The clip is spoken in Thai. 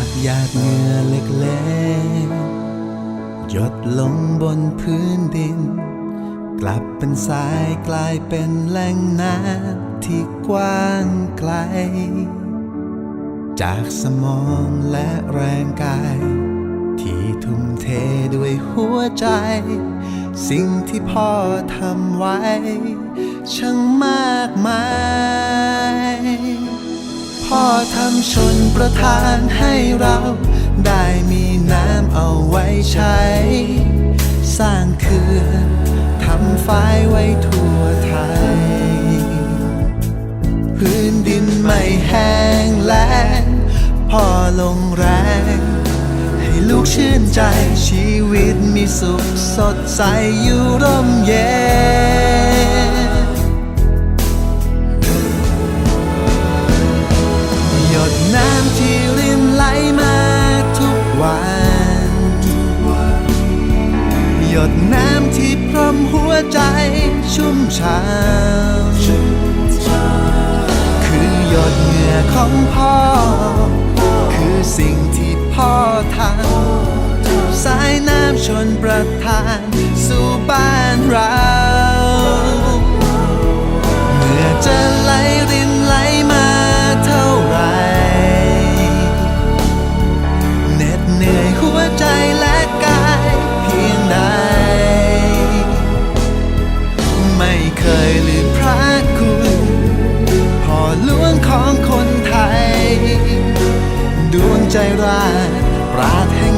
ากหยาดเหงื่อเล็กๆหยดลงบนพื้นดิน กลับเป็นสายกลายเป็นแหล่งน้ำที่กว้างไกล จากสมองและแรงกาย ที่ทุ่มเทด้วยหัวใจ สิ่งที่พ่อทำไว้ ช่างมากมาย พ่อทำชนประทานให้เรา ได้มีน้ำเอาไว้ใช้ สร้างเขื่อนทำฝายไว้ทั่วไทย พื้นดินไม่แห้งแล้งพ่อลงแรง ให้ลูกชื่นใจชีวิตมีสุขสดใสอยู่ร่มเย็น หยดน้ำที่พรมหัวใจชุ่มช่ำคือหยดเหงื่อของพ่อ คือสิ่งที่พ่อทำสายน้ำ ใจรักปราดให้